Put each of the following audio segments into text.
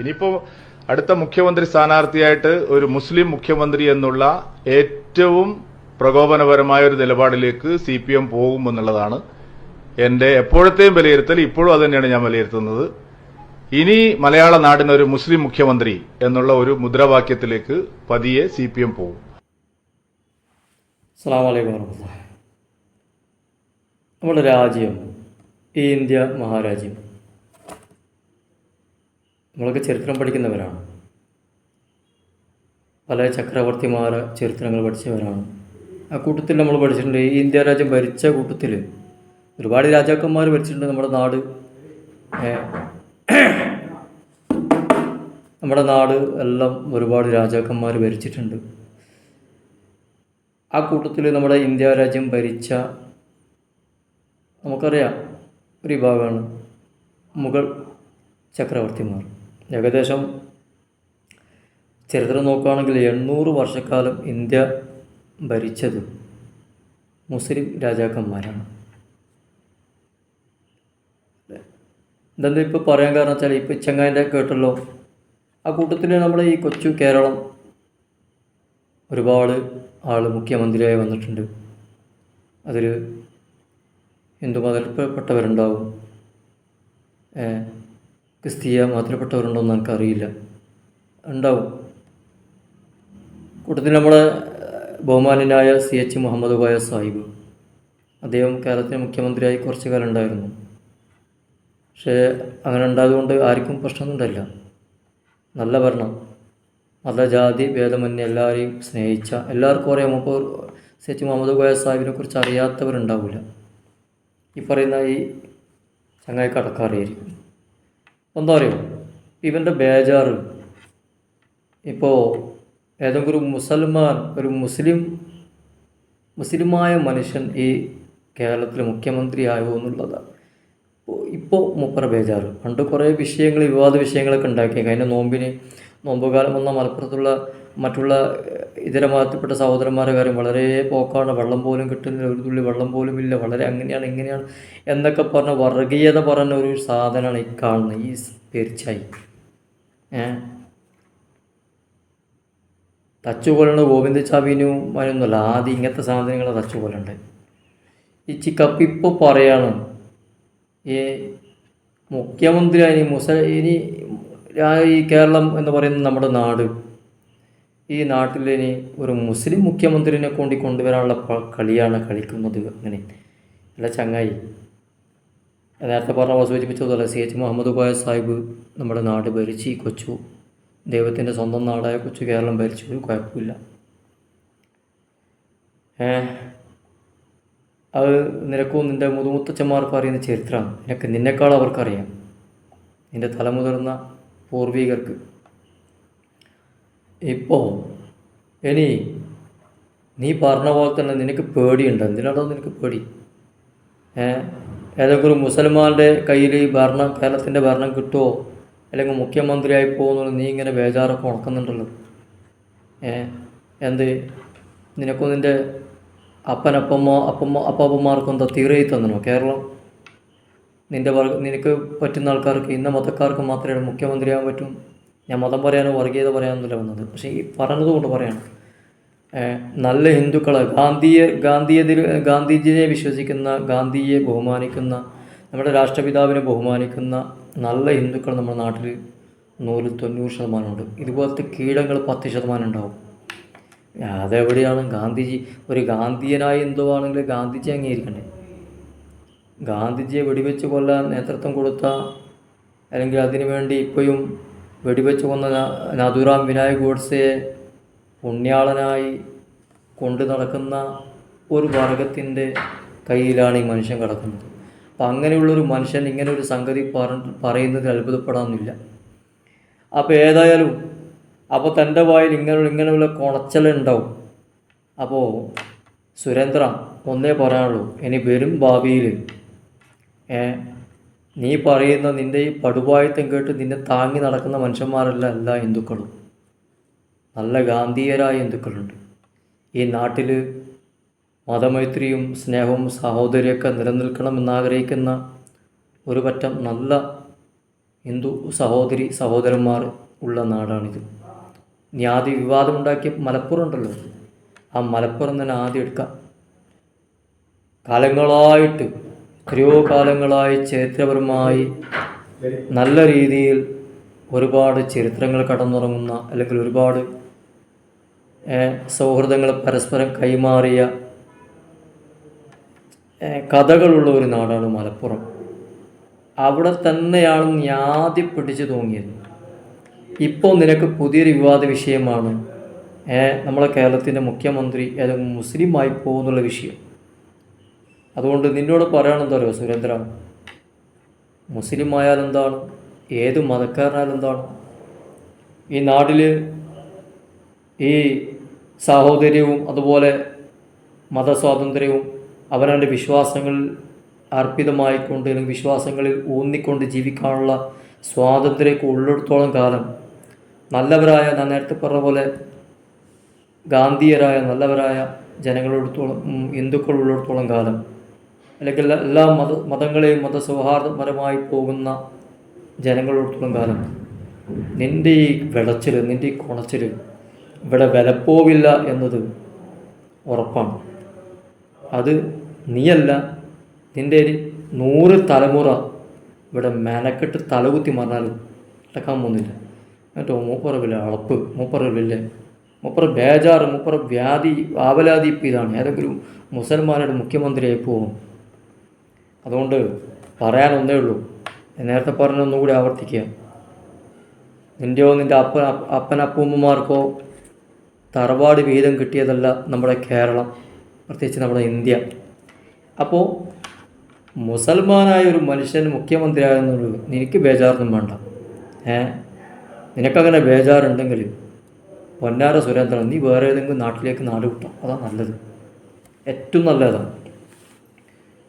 ഇനിയിപ്പോ അടുത്ത മുഖ്യമന്ത്രി സ്ഥാനാർത്ഥിയായിട്ട് ഒരു മുസ്ലിം മുഖ്യമന്ത്രി എന്നുള്ള ഏറ്റവും പ്രകോപനപരമായ ഒരു നിലപാടിലേക്ക് സി പി എം പോകുമെന്നുള്ളതാണ് എന്റെ എപ്പോഴത്തെയും വിലയിരുത്തൽ. ഇപ്പോഴും അത് തന്നെയാണ് ഞാൻ വിലയിരുത്തുന്നത്. ഇനി മലയാള നാടിന് ഒരു മുസ്ലിം മുഖ്യമന്ത്രി എന്നുള്ള ഒരു മുദ്രാവാക്യത്തിലേക്ക് പതിയെ സി പി എം പോകും നമ്മുടെ രാജ്യം ഈ ഇന്ത്യ മഹാരാജ്യം. നമ്മളൊക്കെ ചരിത്രം പഠിക്കുന്നവരാണ്. പല ചക്രവർത്തിമാരെ ചരിത്രങ്ങൾ പഠിച്ചവരാണ്. ആ കൂട്ടത്തിൽ നമ്മൾ പഠിച്ചിട്ടുണ്ട്. ഈ ഇന്ത്യ രാജ്യം ഭരിച്ച കൂട്ടത്തിൽ ഒരുപാട് രാജാക്കന്മാർ ഭരിച്ചിട്ടുണ്ട് നമ്മുടെ നാട്. നമ്മുടെ നാട് എല്ലാം ഒരുപാട് രാജാക്കന്മാർ ഭരിച്ചിട്ടുണ്ട്. ആ കൂട്ടത്തിൽ നമ്മുടെ ഇന്ത്യ രാജ്യം ഭരിച്ച നമുക്കറിയാം ഒരു വിഭാഗമാണ് മുഗൾ ചക്രവർത്തിമാർ. ഏകദേശം ചരിത്രം നോക്കുകയാണെങ്കിൽ എണ്ണൂറ് വർഷക്കാലം ഇന്ത്യ ഭരിച്ചത് മുസ്ലിം രാജാക്കന്മാരാണ്. ഇതെന്താ ഇപ്പോൾ പറയാൻ കാരണം വെച്ചാൽ ഇപ്പോൾ ചെങ്ങാന്റെ കേട്ടല്ലോ. ആ കൂട്ടത്തിൽ നമ്മുടെ ഈ കൊച്ചു കേരളം ഒരുപാട് ആൾ മുഖ്യമന്ത്രിയായി വന്നിട്ടുണ്ട്. അതിൽ ഹിന്ദു മതത്തിൽപ്പെട്ടവരുണ്ടാവും ക്രിസ്തീയ മതത്തിൽപ്പെട്ടവരുണ്ടോ എന്ന് എനിക്കറിയില്ല. ഉണ്ടാവും. കൂട്ടത്തിൽ നമ്മൾ ബഹുമാനനായ സി എച്ച് മുഹമ്മദ് കോയ സാഹിബ്. അദ്ദേഹം കേരളത്തിലെ മുഖ്യമന്ത്രിയായി കുറച്ച് കാലം ഉണ്ടായിരുന്നു. പക്ഷേ അങ്ങനെ ഉണ്ടായതുകൊണ്ട് ആർക്കും പ്രശ്നമൊന്നും നല്ല ഭരണം. മതജാതി ഭേദമന്യേ എല്ലാവരെയും സ്നേഹിച്ച എല്ലാവർക്കും അറിയാം. ഇപ്പോൾ സി എച്ച് മുഹമ്മദ് കോയ സാഹിബിനെ കുറിച്ച് അറിയാത്തവരുണ്ടാവില്ല ഈ പറയുന്ന ഈ ചങ്ങായി കടക്കാറിയായിരിക്കും എന്താ പറയുക ഇവന്റെ ബേജാറ്. ഇപ്പോൾ ഏതെങ്കിലും ഒരു മുസൽമാൻ ഒരു മുസ്ലിം മുസ്ലിമായ മനുഷ്യൻ ഈ കേരളത്തിലെ മുഖ്യമന്ത്രി ആയോ എന്നുള്ളതാണ്. ഇപ്പോൾ മുപ്പറ ബേജാറ്. പണ്ട് കുറേ വിഷയങ്ങൾ വിവാദ വിഷയങ്ങളൊക്കെ ഉണ്ടാക്കി. കഴിഞ്ഞ നോമ്പിന് നോമ്പുകാലം വന്ന മലപ്പുറത്തുള്ള മറ്റുള്ള ഇതര മതത്തിൽപ്പെട്ട സഹോദരന്മാരുടെ കാര്യം വളരെ പോക്കാണ്. വെള്ളം പോലും കിട്ടുന്നില്ല ഒരു തുള്ളി വെള്ളം പോലും ഇല്ല വളരെ അങ്ങനെയാണ് ഇങ്ങനെയാണ് എന്നൊക്കെ പറഞ്ഞ വർഗീയത പറഞ്ഞ ഒരു സാധനമാണ് ഈ കാണുന്നത് ഈ പെരിച്ചായി. ഗോവിന്ദ ചാവിനു അതിനൊന്നുമല്ല ആദ്യം ഇങ്ങനത്തെ സാധനങ്ങൾ തച്ചുകൊല്ലണ്ടേ ഈ ചിക്കപ്പ് ഇപ്പോൾ പറയാണ് ഈ മുഖ്യമന്ത്രി ഇനി മുസ ഇനി ഈ കേരളം എന്ന് പറയുന്ന നമ്മുടെ നാട്. ഈ നാട്ടിൽ ഇനി ഒരു മുസ്ലിം മുഖ്യമന്ത്രിനെ കൊണ്ടി കൊണ്ടുവരാനുള്ള കളിയാണ് കളിക്കുന്നത് അങ്ങനെ അല്ല ചങ്ങായി നേരത്തെ പറഞ്ഞ സൂചിപ്പിച്ചതുപോലെ സി എച്ച് മുഹമ്മദ് കോയ സാഹിബ് നമ്മുടെ നാട് ഭരിച്ച് കൊച്ചു ദൈവത്തിന്റെ സ്വന്തം നാടായ കൊച്ചു കേരളം ഭരിച്ചു കുഴപ്പമില്ല. അത് നിനക്കും നിന്റെ മുതുമുത്തച്ഛന്മാർക്കും അറിയുന്ന ചരിത്രമാണ് നിനക്ക് നിന്നെക്കാൾ അവർക്കറിയാം. നിന്റെ തലമുതിർന്ന പൂർവികർക്ക് ഇപ്പോൾ ഇനി നീ പറഞ്ഞ പോലെ തന്നെ നിനക്ക് പേടിയുണ്ട്. എന്തിനാണോ നിനക്ക് പേടി? ഏ? ഏതെങ്കിലും മുസൽമാന്റെ കയ്യിൽ ഭരണം കേരളത്തിന്റെ ഭരണം കിട്ടുമോ അല്ലെങ്കിൽ മുഖ്യമന്ത്രിയായി പോകുന്നുള്ളൂ നീ ഇങ്ങനെ ബേജാറൊക്കെ ഉണക്കുന്നുണ്ടല്ലോ? ഏ? എന്ത്? നിനക്കും നിന്റെ അപ്പനപ്പമ്മ അപ്പമ്മ അപ്പാപ്പന്മാർക്കും എന്താ തീറയി തന്നോ കേരളം? നിന്റെ നിനക്ക് പറ്റുന്ന ആൾക്കാർക്ക് ഇന്ന മതക്കാർക്ക് മാത്രമേ മുഖ്യമന്ത്രിയാകാൻ പറ്റും. ഞാൻ മതം പറയാനോ വർഗീയത പറയാനൊന്നുമില്ല വന്നത്. പക്ഷേ ഈ പറഞ്ഞത് കൊണ്ട് പറയാണ്. നല്ല ഹിന്ദുക്കൾ ഗാന്ധിയെ ഗാന്ധിയതിൽ ഗാന്ധിജിയെ വിശ്വസിക്കുന്ന ഗാന്ധിയെ ബഹുമാനിക്കുന്ന നമ്മുടെ രാഷ്ട്രപിതാവിനെ ബഹുമാനിക്കുന്ന നല്ല ഹിന്ദുക്കൾ നമ്മുടെ നാട്ടിൽ നൂറിൽ തൊണ്ണൂറ് ശതമാനമുണ്ട്. ഇതുപോലത്തെ കീടങ്ങൾ പത്ത് ശതമാനം ഉണ്ടാവും. അതെവിടെയാണ്? ഗാന്ധിജി ഒരു ഗാന്ധിയനായ ഹിന്ദുവാണെങ്കിൽ ഗാന്ധിജി അംഗീകരിക്കണ്ടേ? ഗാന്ധിജിയെ വെടിവെച്ച് കൊല്ലാൻ നേതൃത്വം കൊടുത്ത അല്ലെങ്കിൽ അതിനുവേണ്ടി ഇപ്പോഴും വെടിവെച്ച് കൊന്ന നാഥുറാം വിനായക് ഗോഡ്സയെ പുണ്യാളനായി കൊണ്ടു നടക്കുന്ന ഒരു വർഗത്തിന്റെ കയ്യിലാണ് ഈ മനുഷ്യൻ കിടക്കുന്നത്. അപ്പം അങ്ങനെയുള്ളൊരു മനുഷ്യൻ ഇങ്ങനെ ഒരു സംഗതി പറ പറയുന്നതിൽ അത്ഭുതപ്പെടാമെന്നില്ല അപ്പോൾ ഏതായാലും അപ്പോൾ തന്റെ വായിൽ ഇങ്ങനെയുള്ള ഇങ്ങനെയുള്ള കുണച്ചലുണ്ടാവും അപ്പോൾ സുരേന്ദ്ര ഒന്നേ പറയാനുള്ളൂ ഇനി വരും ഭാവിയിൽ നീ പറയുന്ന നിന്റെ ഈ പടുവായത്തം കേട്ട് നിന്നെ താങ്ങി നടക്കുന്ന മനുഷ്യന്മാരല്ല എല്ലാ ഹിന്ദുക്കളും. നല്ല ഗാന്ധീയരായ ഹിന്ദുക്കളുണ്ട്. ഈ നാട്ടിൽ മതമൈത്രിയും സ്നേഹവും സഹോദര്യമൊക്കെ നിലനിൽക്കണമെന്നാഗ്രഹിക്കുന്ന ഒരു പറ്റം നല്ല ഹിന്ദു സഹോദരി സഹോദരന്മാർ ഉള്ള നാടാണിത്. നീ ആദ്യം വിവാദമുണ്ടാക്കിയ മലപ്പുറം ഉണ്ടല്ലോ. ആ മലപ്പുറം തന്നെ ആദ്യം എടുക്കാം. കാലങ്ങളായിട്ട് എത്രയോ കാലങ്ങളായി ചരിത്രപരമായി നല്ല രീതിയിൽ ഒരുപാട് ചരിത്രങ്ങൾ കടന്നുറങ്ങുന്ന അല്ലെങ്കിൽ ഒരുപാട് സൗഹൃദങ്ങൾ പരസ്പരം കൈമാറിയ കഥകളുള്ള ഒരു നാടാണ് മലപ്പുറം. അവിടെ തന്നെയാണ് നീ ആദ്യം പിടിച്ചു തോങ്ങിയത്. ഇപ്പോൾ നിനക്ക് പുതിയൊരു വിവാദ വിഷയമാണ്. നമ്മളെ കേരളത്തിന്റെ മുഖ്യമന്ത്രി ഏതെങ്കിലും മുസ്ലിമായി പോകുന്നുള്ള വിഷയം. അതുകൊണ്ട് നിന്നോട് പറയണമെന്തോ അറിയോ സുരേന്ദ്ര? മുസ്ലിം ആയാലെന്താണ് ഏത് മതക്കാരനായാലും എന്താണ് ഈ നാട്ടിൽ ഈ സാഹോദര്യവും അതുപോലെ മതസ്വാതന്ത്ര്യവും അവനവന്റെ വിശ്വാസങ്ങളിൽ അർപ്പിതമായിക്കൊണ്ട് അല്ലെങ്കിൽ വിശ്വാസങ്ങളിൽ ഊന്നിക്കൊണ്ട് ജീവിക്കാനുള്ള സ്വാതന്ത്ര്യമൊക്കെ ഉള്ളിടത്തോളം കാലം നല്ലവരായ ഞാൻ നേരത്തെ പറഞ്ഞ പോലെ ഗാന്ധിയരായ നല്ലവരായ ജനങ്ങളിടത്തോളം ഹിന്ദുക്കൾ ഉള്ളിടത്തോളം കാലം അല്ലെങ്കിൽ എല്ലാ- മത മതങ്ങളെയും മതസൗഹാർദ്ദപരമായി പോകുന്ന ജനങ്ങളോടത്തോളം കാലം. നിന്റെ ഈ വിളച്ചിൽ നിന്റെ ഈ കുണച്ചിൽ ഇവിടെ വിലപ്പോവില്ല എന്നത് ഉറപ്പാണ്. അത് നീയല്ല. നിന്റെ നൂറ് തലമുറ ഇവിടെ മെനക്കെട്ട് തലകുത്തി മറിഞ്ഞാലും അടക്കാൻ പോകുന്നില്ല. എന്നിട്ട് മൂപ്പറ വില അളപ്പ് മൂപ്പറ വില്ല മൂപ്പറ ബേജാറ് മൂപ്പറ വ്യാധി ആവലാതി ഇതാണ്. ഏതെങ്കിലും മുസൽമാനോട് മുഖ്യമന്ത്രിയായി പോകും അതുകൊണ്ട് പറയാനൊന്നേ ഉള്ളൂ. നേരത്തെ പറഞ്ഞ ഒന്നുകൂടി ആവർത്തിക്കുക. നിന്റെയോ നിന്റെ അപ്പ അപ്പൻ അപ്പൂമ്മമാർക്കോ തറവാട് വീതം കിട്ടിയതല്ല നമ്മുടെ കേരളം പ്രത്യേകിച്ച് നമ്മുടെ ഇന്ത്യ. അപ്പോൾ മുസൽമാനായ ഒരു മനുഷ്യൻ മുഖ്യമന്ത്രിയാകുന്നുള്ളൂ എനിക്ക് ബേജാറൊന്നും വേണ്ട. ഏ? നിനക്കങ്ങനെ ബേജാറുണ്ടെങ്കിൽ പൊന്നാര സുരേന്ദ്രൻ നീ വേറെ ഏതെങ്കിലും നാട്ടിലേക്ക് നാട് അതാണ് നല്ലത്. ഏറ്റവും നല്ലതാണ്.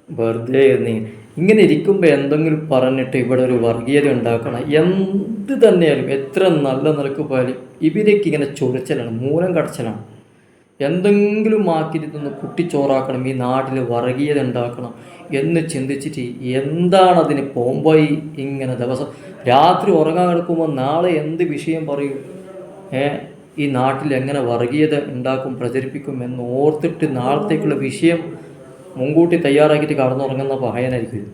വെറുതെ നീ ഇങ്ങനെ ഇരിക്കുമ്പോൾ എന്തെങ്കിലും പറഞ്ഞിട്ട് ഇവിടെ ഒരു വർഗീയത ഉണ്ടാക്കണം. എന്ത് തന്നെയാലും എത്ര നല്ല നിലയ്ക്ക് പോയാലും ഇവരേക്ക് ഇങ്ങനെ ചൊറിച്ചലാണ് മൂലം കടച്ചലാണ്. എന്തെങ്കിലും ആക്കിയിരുന്ന് കുട്ടിച്ചോറാക്കണം ഈ നാട്ടിൽ വർഗീയത ഉണ്ടാക്കണം എന്ന് ചിന്തിച്ചിട്ട് എന്താണ് അതിന് പോംബോയി ഇങ്ങനെ ദിവസം? രാത്രി ഉറങ്ങാൻ കിടക്കുമ്പോൾ നാളെ എന്ത് വിഷയം പറയും? ഏ ഈ നാട്ടിൽ എങ്ങനെ വർഗീയത ഉണ്ടാക്കും പ്രചരിപ്പിക്കും എന്ന് ഓർത്തിട്ട് നാളത്തേക്കുള്ള വിഷയം മുൻകൂട്ടി തയ്യാറാക്കിയിട്ട് കടന്നുറങ്ങുന്ന പഹയനായിരിക്കും. ഇത്.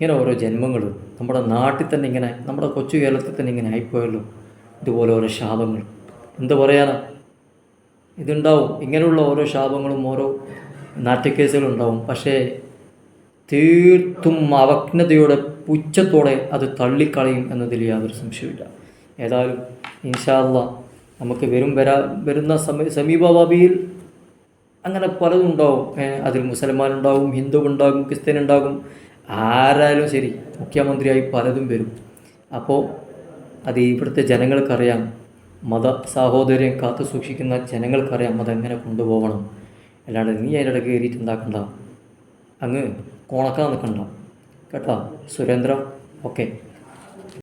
ഇങ്ങനെ ഓരോ ജന്മങ്ങൾ നമ്മുടെ നാട്ടിൽ തന്നെ ഇങ്ങനെ നമ്മുടെ കൊച്ചു കേരളത്തിൽ തന്നെ ഇങ്ങനെ ആയിപ്പോയല്ലോ. ഇതുപോലെ ഓരോ ശാപങ്ങൾ. എന്ത് പറയാനാ? ഇതുണ്ടാവും. ഇങ്ങനെയുള്ള ഓരോ ശാപങ്ങളും ഓരോ നാട്യക്കേസുകളും ഉണ്ടാവും പക്ഷേ തീർത്തും അവജ്ഞതയോടെ പുച്ഛത്തോടെ അത് തള്ളിക്കളയും എന്നതിൽ യാതൊരു സംശയമില്ല ഏതായാലും ഇൻഷാല്ല നമുക്ക് വരും വരാ വരുന്ന സമീപഭാവിയിൽ അങ്ങനെ പലതും ഉണ്ടാവും അതിൽ മുസൽമാൻ ഉണ്ടാവും ഹിന്ദു ഉണ്ടാകും ക്രിസ്ത്യൻ ഉണ്ടാകും ആരായാലും ശരി മുഖ്യമന്ത്രിയായി പലതും വരും. അപ്പോൾ അത് ഇവിടുത്തെ ജനങ്ങൾക്കറിയാം. മത സാഹോദര്യം കാത്തു സൂക്ഷിക്കുന്ന ജനങ്ങൾക്കറിയാം എങ്ങനെ കൊണ്ടുപോകണം. അല്ലാണ്ട് നീ അതിന്റെ ഇടയ്ക്ക് കയറിയിട്ട് ഉണ്ടാക്കണ്ട അങ്ങ് കോണക്കാൻ നിൽക്കണ്ട. കേട്ടോ? സുരേന്ദ്ര ഓക്കെ.